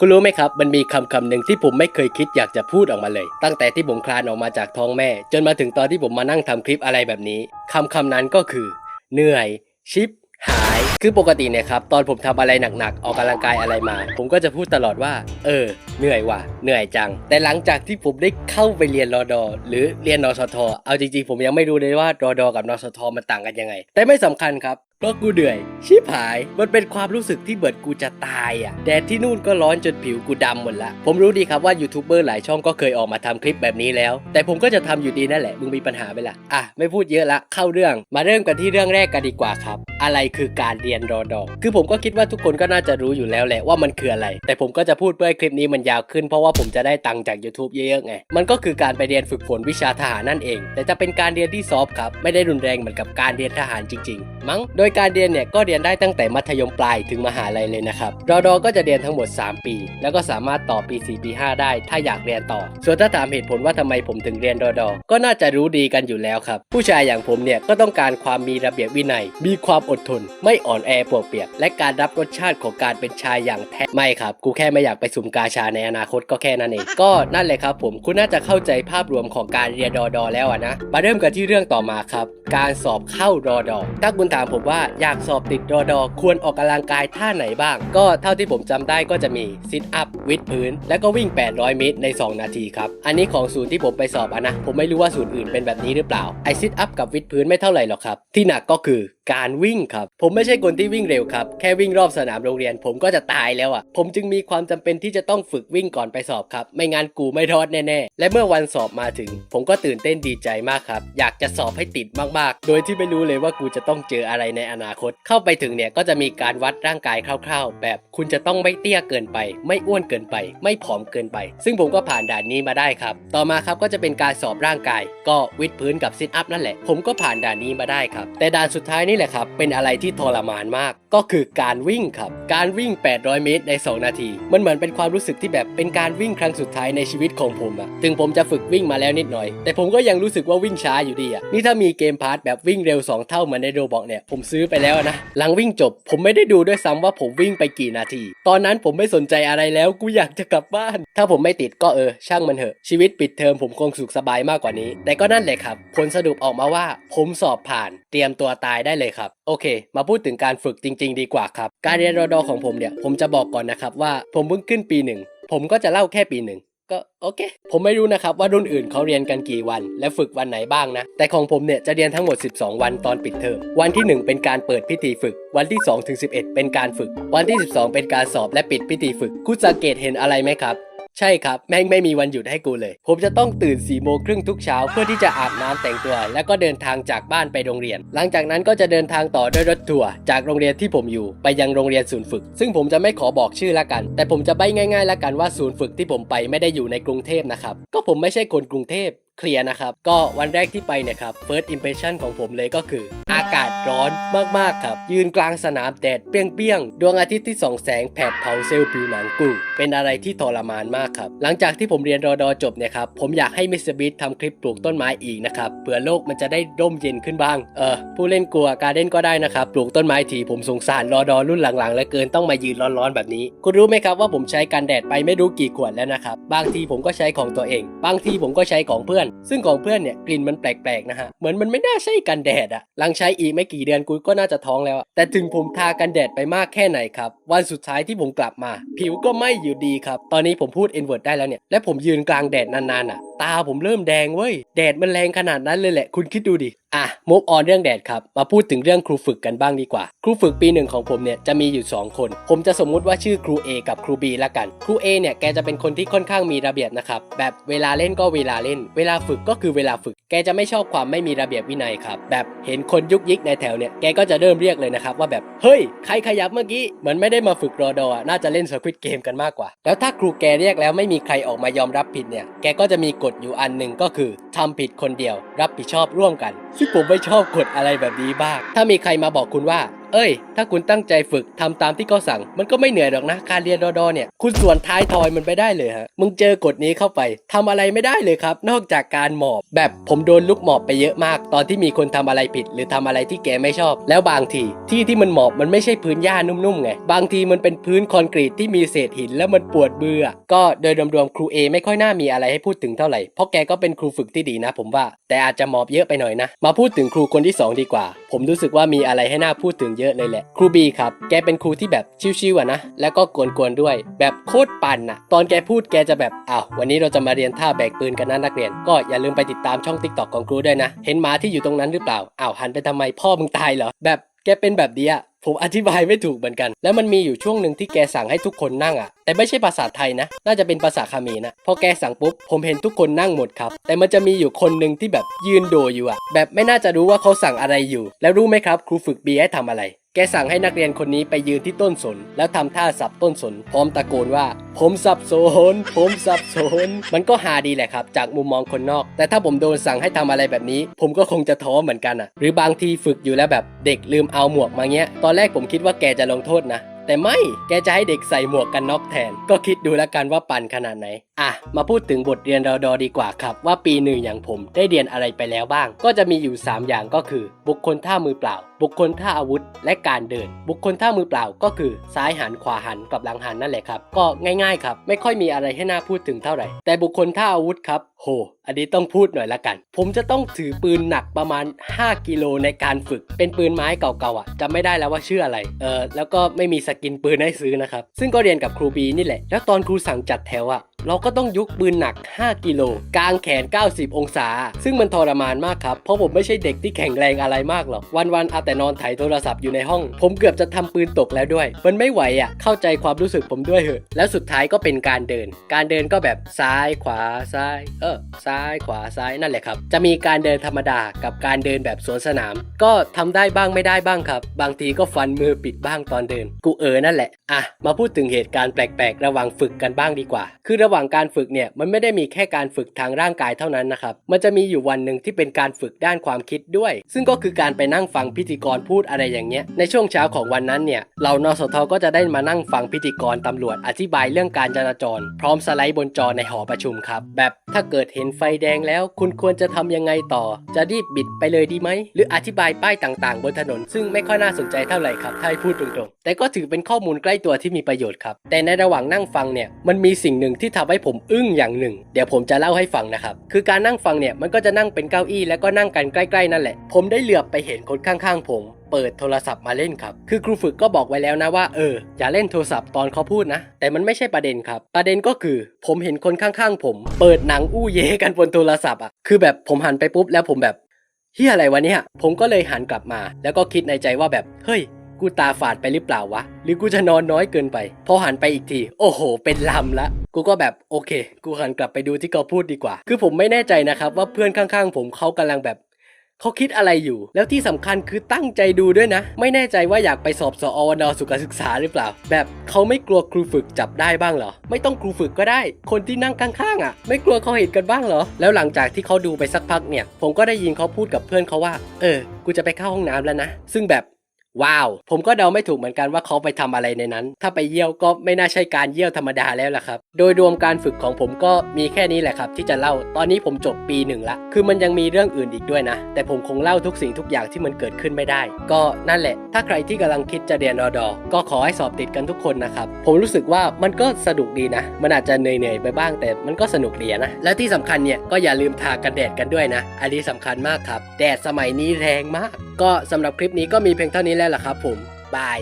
คุณรู้ไหมครับ มันมีคำคำหนึ่งที่ผมไม่เคยคิดอยากจะพูดออกมาเลย ตั้งแต่ที่ผมคลานออกมาจากท้องแม่ จนมาถึงตอนที่ผมมานั่งทำคลิปอะไรแบบนี้คำคำนั้นก็คือ เหนื่อย ชิป หาย คือปกติเนี่ยครับ ตอนผมทำอะไรหนักๆ ออกกำลังกายอะไรมา ผมก็จะพูดตลอดว่า เออ เหนื่อยว่ะ เหนื่อยจัง แต่หลังจากที่ผมได้เข้าไปเรียนรอดอ หรือเรียนนสท เอาจริงๆ ผมยังไม่รู้เลยว่ารอดอกับนสท มันต่างกันยังไง แต่ไม่สำคัญครับ เพราะกูเหนื่อย ชิบหาย มันเป็นความรู้สึกที่เบิดกูจะตายอะ แดดที่นู่นก็ร้อนจนผิวกูดำหมดละ ผมรู้ดีครับว่ายูทูบเบอร์หลายช่องก็เคยออกมาทำคลิปแบบนี้แล้ว แต่ผมก็จะทำอยู่ดีนั่นแหละ มึงมีปัญหาไปละอะ ไม่พูดเยอะละ เข้าเรื่อง มาเริ่มกันที่เรื่องแรกกันดีกว่าครับ อะไรคือการเรียนรอดอคือผมก็คิดว่าทุกคนก็น่าจะรู้อยู่แล้วแหละว่ามันคืออะไร แต่ผมก็จะพูดเพื่อให้คลิปนี้มันยาวขึ้นเพราะว่าผมจะได้ตังค์จาก YouTube เยอะๆไง มันก็คือการไปเรียนฝึกฝนวิชาทหารนั่นเอง แต่จะเป็นการเรียนที่ซอฟครับ ไม่ได้รุนแรงเหมือนกับการเรียนทหารจริง ๆ มั้ง โดยการเรียนเนี่ยก็เรียนได้ตั้งแต่มัธยมปลายถึงมหาลัยเลยนะครับรอดอก็จะเรียนทั้งหมด 3 ปี แล้วก็สามารถต่อปี 4 ปี 5 ได้ ถ้าอยากเรียนต่อ ส่วนถ้าถามเหตุผลว่าทำไมผมถึงเรียนรอดอก็น่าจะรู้ดีกันอยู่แล้วครับ ผู้ชายอย่างผมเนี่ยก็ต้องการความมีระเบียบวินัย มีความอดทน ไม่อ่อนแอปวกเปียก และการรับรสชาติของการเป็นชายอย่างแท้ไม่ครับ กูแค่ไม่อยากไปสุ่มกาชาในอนาคตก็แค่นั้นเอง ก็นั่นเลยครับผมคุณน่าจะเข้าใจภาพรวมของการเรียนรอดอแล้วนะมาเริ่มกันที่เรื่องต่อมาครับ การสอบเข้ารอดอถ้าคุณถามผมว่าอยากสอบติดรอดอควรออกกำลังกายท่าไหนบ้าง ก็เท่าที่ผมจำได้ก็จะมีซิทอัพวิดพื้น แล้วก็วิ่ง 800 เมตรใน 2 นาทีครับ อันนี้ของศูนย์ที่ผมไปสอบอะนะ ผมไม่รู้ว่าศูนย์อื่นเป็นแบบนี้หรือเปล่าไอซิทอัพกับวิดพื้นไม่เท่าไหร่หรอกครับ ที่หนักก็คือ การวิ่งครับ ผมไม่ใช่คนที่วิ่งเร็วครับ แค่วิ่งรอบสนามโรงเรียน ผมก็จะตายแล้วอะ ผมจึงมีความจำเป็นที่จะต้องฝึกวิ่งก่อนไปสอบครับ ไม่งั้นกูไม่รอดแน่ๆ และเมื่อวันสอบมาถึง ผมก็ตื่นเต้นดีใจมากครับ อยากจะสอบให้ติดมากๆ โดยที่ไม่รู้เลยว่ากูจะต้องเจออะไรในอนาคต เข้าไปถึงเนี่ยก็จะมีการวัดร่างกายคร่าว ๆ แบบคุณจะต้องไม่เตี้ยเกินไป ไม่อ้วนเกินไป ไม่ผอมเกินไป ซึ่งผมก็ผ่านด่านนี้มาได้ครับ ต่อมาครับก็จะเป็นการสอบร่างกาย ก็วิดพื้นกับซิทอัพนั่นแหละ ผมก็ผ่านด่านนี้มาได้ครับ แต่ด่านสุดท้ายนี่แหละครับเป็นอะไรที่ทรมานมาก ก็คือการวิ่งครับ การวิ่ง 800 เมตรใน 2 นาที มันเหมือนเป็นความรู้สึกที่แบบเป็นการวิ่งครั้งสุดท้ายในชีวิตของผมอะถึงผมจะฝึกวิ่งมาแล้วนิดหน่อย แต่ผมก็ยังรู้สึกว่าวิ่งช้าอยู่ดีอะนี่ถ้ามีเกมพาร์ทแบบวิ่งเร็ว 2 เท่าเหมือนในโรบอกเนี่ยผมซื้อไปแล้วนะหลังวิ่งจบ ผมไม่ได้ดูด้วยซ้ำว่าผมวิ่งไปกี่นาที ตอนนั้นผมไม่สนใจอะไรแล้วกูอยากจะกลับบ้าน ถ้าผมไม่ติดก็เออ ช่างมันเถอะชีวิตปิดเทอมผมคงสุขสบายมากกว่านี้ แต่ก็นั่นแหละครับ ผลสรุปออกมาว่า ผมสอบผ่าน เตรียมตัวตายได้เลยครับ โอเค มาพูดถึงการฝึกจริง ๆ ดีกว่าครับ การเรียนรอดอของผมเนี่ย ผมจะบอกก่อนนะครับว่าผมเพิ่งขึ้นปีหนึ่ง ผมก็จะเล่าแค่ปีหนึ่งก็โอเค ผมไม่รู้นะครับว่ารุ่นอื่นเขาเรียนกันกี่วัน และฝึกวันไหนบ้างนะ แต่ของผมเนี่ยจะเรียนทั้งหมด 12 วันตอนปิดเทอม วันที่ 1 เป็นการเปิดพิธีฝึก วันที่2ถึง11 เป็นการฝึก วันที่ 12 เป็นการสอบและปิดพิธีฝึก คุณสังเกตเห็นอะไรไหมครับ ใช่ครับ แม่งไม่มีวันหยุดให้กูเลย ผมจะต้องตื่น4ี่โมงครึ่งทุกเช้าเพื่อที่จะอาบน้ำแต่งตัว แล้วก็เดินทางจากบ้านไปโรงเรียน หลังจากนั้นก็จะเดินทางต่อด้วยรถทัวร์จากโรงเรียนที่ผมอยู่ไปยังโรงเรียนศูนย์ฝึก ซึ่งผมจะไม่ขอบอกชื่อละกัน แต่ผมจะใบง่ายๆละกันว่าศูนย์ฝึกที่ผมไปไม่ได้อยู่ในกรุงเทพนะครับก็ผมไม่ใช่คนกรุงเทพ เคลียร์นะครับ ก็วันแรกที่ไปเนี่ยครับ first impression ของผมเลยก็คือ อากาศร้อนมากๆครับ ยืนกลางสนามแดดเปรี้ยงๆ ดวงอาทิตย์ที่ส่องแสงแผดเผาเซลล์ผิวหนังกู เป็นอะไรที่ทรมานมากครับ หลังจากที่ผมเรียนรอดอจบเนี่ยครับ ผมอยากให้มิสเตอร์บีททำคลิปปลูกต้นไม้อีกนะครับ เผื่อโลกมันจะได้ร่มเย็นขึ้นบ้าง เออ ผู้เล่นกลัวการเล่นก็ได้นะครับ ปลูกต้นไม้ทีผมสงสารรอดอรุ่นหลังๆเหลือเกินต้องมายืนร้อนๆแบบนี้ คุณรู้ไหมครับว่าผมใช้กันแดดไปไม่รู้กี่ขวดแล้วนะครับ บางทีผมก็ใช้ของตัวเอง บางทีผมก็ใช้ของเพื่อนซึ่งของเพื่อนเนี่ยกลิ่นมันแปลกๆนะฮะเหมือนมันไม่น่าใช่กันแดดอะหลังใช้อีกไม่กี่เดือนกูก็น่าจะท้องแล้ว แต่ถึงผมทากันแดดไปมากแค่ไหนครับ วันสุดท้ายที่ผมกลับมา ผิวก็ไม่อยู่ดีครับ ตอนนี้ผมพูด N word ได้แล้วเนี่ยและผมยืนกลางแดดนานๆอะ ตาผมเริ่มแดงเว้ย แดดมันแรงขนาดนั้นเลยแหละ คุณคิดดูดิ อะมุกออนเรื่องแดดครับ มาพูดถึงเรื่องครูฝึกกันบ้างดีกว่า ครูฝึกปีหนึ่งของผมเนี่ยจะมีอยู่ 2 คน ผมจะสมมุติว่าชื่อครู A กับครู B ละกัน ครู A เนี่ยแกจะเป็นคนที่ค่อนข้างมีระเบียบนะครับ แบบเวลาเล่นก็เวลาเล่น เวลาฝึกก็คือเวลาฝึก แกจะไม่ชอบความไม่มีระเบียบวินัยครับ แบบเห็นคนยุกยิกในแถวเนี่ย แกก็จะเริ่มเรียกเลยนะครับว่าแบบ เฮ้ย ใครขยับเมื่อกี้ เหมือนไม่ได้มาฝึกรอดอน่าจะเล่นสควิตเกมกันมากกว่า แล้วถ้าครูแกเรียกแล้วไม่มีใครออกมายอมรับผิดเนี่ย แกก็จะมีกฎอยู่อันหนึ่งก็คือทำผิดคนเดียวรับผิดชอบร่วมกัน ซึ่งผมไม่ชอบกฎอะไรแบบนี้บ้าง ถ้ามีใครมาบอกคุณว่าเอ้ย ถ้าคุณตั้งใจฝึกทำตามที่เขาสั่ง มันก็ไม่เหนื่อยหรอกนะ การเรียนรอดอเนี่ย คุณส่วนท้ายทอยมันไปได้เลยฮะ มึงเจอกฎนี้เข้าไปทำอะไรไม่ได้เลยครับ นอกจากการหมอบ แบบผมโดนลูกหมอบไปเยอะมาก ตอนที่มีคนทำอะไรผิด หรือทำอะไรที่แกไม่ชอบ แล้วบางที ที่ที่มันหมอบมันไม่ใช่พื้นหญ้านุ่มๆไง บางทีมันเป็นพื้นคอนกรีตที่มีเศษหินแล้วมันปวดเบื่อ ก็โดยรวมๆครูเอไม่ค่อยน่ามีอะไรให้พูดถึงเท่าไหร่ เพราะแกก็เป็นครูฝึกที่ดีนะ ผมว่า แต่อาจจะหมอบเยอะไปหน่อยนะ มาพูดถึงครูคนที่สองดีกว่า ผมรู้สึกว่ามีอะไรให้น่าพูดถึงเยอะเลยแหละ ครูบีครับ แกเป็นครูที่แบบชิวๆอะนะ แล้วก็กวนๆด้วย แบบโคตรปั่นอะตอนแกพูดแกจะแบบอ้าววันนี้เราจะมาเรียนท่าแบกปืนกันนะนักเรียน ก็อย่าลืมไปติดตามช่องติ๊กต็อกของครูด้วยนะ เห็นหมาที่อยู่ตรงนั้นหรือเปล่าอ้าวหันไปทำไมพ่อมึงตายเหรอแบบ แกเป็นแบบเดียผมอธิบายไม่ถูกเหมือนกัน แล้วมันมีอยู่ช่วงหนึ่งที่แกสั่งให้ทุกคนนั่งอะ แต่ไม่ใช่ภาษาไทยนะ น่าจะเป็นภาษาคาเมนะ พอแกสั่งปุ๊บ ผมเห็นทุกคนนั่งหมดครับ แต่มันจะมีอยู่คนหนึ่งที่แบบยืนโดอยู่อะ แบบไม่น่าจะรู้ว่าเขาสั่งอะไรอยู่ แล้วรู้ไหมครับ ครูฝึกบีให้ทำอะไร แกสั่งให้นักเรียนคนนี้ไปยืนที่ต้นสน แล้วทำท่าสับต้นสน พร้อมตะโกนว่า ผมสับสน ผมสับสน มันก็หาดีแหละครับ จากมุมมองคนนอก แต่ถ้าผมโดนสั่งให้ทำอะไรแบบนี้ ผมก็คงจะท้อเหมือนกันอะ หรือบางทีฝึกอยู่แล้วแบบเด็กลืมเอาหมวกมาเงี้ย ตอนแรกผมคิดว่าแกจะลงโทษนะ แต่ไม่แกจะให้เด็กใส่หมวกกันน็อกแทน ก็คิดดูแล้วกันว่าปั่นขนาดไหน อะ มาพูดถึงบทเรียนรอดอดีกว่าครับ ว่าปีหนึ่งอย่างผมได้เรียนอะไรไปแล้วบ้าง ก็จะมีอยู่ 3 อย่างก็คือ บุคคลท่ามือเปล่า บุคคลท่าอาวุธ และการเดิน บุคคลท่ามือเปล่าก็คือ ซ้ายหันขวาหันกับหลังหันนั่นแหละครับ ก็ง่ายๆครับ ไม่ค่อยมีอะไรให้น่าพูดถึงเท่าไหร่ แต่บุคคลท่าอาวุธครับโห อันนี้ต้องพูดหน่อยละกัน ผมจะต้องถือปืนหนักประมาณ 5 กิโลในการฝึก เป็นปืนไม้เก่าๆอะจำไม่ได้แล้วว่าชื่ออะไร เออแล้วก็ไม่มีสกินปืนให้ซื้อนะครับ ซึ่งก็เรียนกับครูบีนี่แหละ แล้วตอนครูสั่งจัดแถวอะเราก็ต้องยุกปืนหนัก 5 กิโล กลางแขน 90 องศา ซึ่งมันทรมานมากครับ เพราะผมไม่ใช่เด็กที่แข็งแรงอะไรมากหรอก วันๆเอาแต่นอนไถโทรศัพท์อยู่ในห้อง ผมเกือบจะทำปืนตกแล้วด้วย มันไม่ไหวอะ เข้าใจความรู้สึกผมด้วยเหอะ แล้วสุดท้ายก็เป็นการเดิน การเดินก็แบบซ้ายขวาซ้าย เออซ้ายขวาซ้ายนั่นแหละครับ จะมีการเดินธรรมดากับการเดินแบบสวนสนาม ก็ทำได้บ้างไม่ได้บ้างครับ บางทีก็ฟันมือปิดบ้างตอนเดิน กูเออนั่นแหละอะมาพูดถึงเหตุการณ์แปลกๆ ระหว่างฝึกกันบ้างดีกว่า คือระหว่างการฝึกเนี่ยมันไม่ได้มีแค่การฝึกทางร่างกายเท่านั้นนะครับมันจะมีอยู่วันหนึ่งที่เป็นการฝึกด้านความคิดด้วย ซึ่งก็คือการไปนั่งฟังพิธีกรพูดอะไรอย่างเงี้ยในช่วงเช้าของวันนั้นเนี่ยเรานสทก็จะได้มานั่งฟังพิธีกรตำรวจอธิบายเรื่องการจราจร พร้อมสไลด์บนจอในหอประชุมครับแบบถ้าเกิดเห็นไฟแดงแล้ว คุณควรจะทำยังไงต่อ จะรีบบิดไปเลยดีไหม หรืออธิบายป้ายต่างๆ บนถนน ซึ่งไม่ค่อยน่าสนใจเท่าไหร่ครับถ้าให้พูดตรงๆ แต่ก็ถือเป็นข้อมูลใกล้ตัวที่มีประโยชน์ครับ แต่ในระหว่างนั่งฟังเนี่ยมันมีสิ่งหนึ่งที่ทำให้ผมอึ้งอย่างหนึ่ง เดี๋ยวผมจะเล่าให้ฟังนะครับ คือการนั่งฟังเนี่ยมันก็จะนั่งเป็นเก้าอี้แล้วก็นั่งกันใกล้ ๆ นั่นแหละ ผมได้เหลือบไปเห็นคนข้างๆผม ปิดโทรศัพท์มาเล่นครับ คือครูฝึกก็บอกไว้แล้วนะว่าเอออย่าเล่นโทรศัพท์ตอนเขาพูดนะ แต่มันไม่ใช่ประเด็นครับ ประเด็นก็คือ ผมเห็นคนข้างๆ ผม เปิดหนังอู้เยกันบนโทรศัพท์อะคือแบบผมหันไปปุ๊บแล้วผมแบบเฮียอะไรวะเนี่ยผมก็เลยหันกลับมา แล้วก็คิดในใจว่าแบบเฮ้ยกูตาฝาดไปหรือเปล่าวะ หรือกูจะนอนน้อยเกินไป พอหันไปอีกที โอ้โห เป็นลำละ กูก็แบบโอเค กูหันกลับไปดูที่เขาพูดดีกว่า คือผมไม่แน่ใจนะครับว่าเพื่อนข้างๆ ผมเขากำลังแบบ เขาคิดอะไรอยู่ แล้วที่สำคัญคือตั้งใจดูด้วยนะ ไม่แน่ใจว่าอยากไปสอบสอวนสุขศึกษาหรือเปล่า แบบเขาไม่กลัวครูฝึกจับได้บ้างเหรอ ไม่ต้องครูฝึกก็ได้ คนที่นั่งข้างๆอะ ไม่กลัวเขาเห็นกันบ้างเหรอ แล้วหลังจากที่เขาดูไปสักพักเนี่ย ผมก็ได้ยินเขาพูดกับเพื่อนเขาว่า เออ กูจะไปเข้าห้องน้ำแล้วนะ ซึ่งแบบ ว้าว ผมก็เดาไม่ถูกเหมือนกันว่าเขาไปทำอะไรในนั้น ถ้าไปเยี่ยวก็ไม่น่าใช่การเยี่ยวธรรมดาแล้วล่ะครับ โดยรวมการฝึกของผมก็มีแค่นี้แหละครับ ที่จะเล่า ตอนนี้ผมจบปีหนึ่งละ คือมันยังมีเรื่องอื่นอีกด้วยนะ แต่ผมคงเล่าทุกสิ่งทุกอย่างที่มันเกิดขึ้นไม่ได้ ก็นั่นแหละ ถ้าใครที่กำลังคิดจะเรียนรอดอก็ขอให้สอบติดกันทุกคนนะครับ ผมรู้สึกว่ามันก็สนุกดีนะ มันอาจจะเหนื่อยๆไปบ้าง แต่มันก็สนุกดีนะ และที่สำคัญเนี่ยก็อย่าลืมทากันแดดกันด้วยนะ อันนี้สำคัญมากครับ แดดสมัยนี้แรงมาก ก็สำหรับคลิปนี้ก็มีเพียงเท่านี้แล้วล่ะครับผมบาย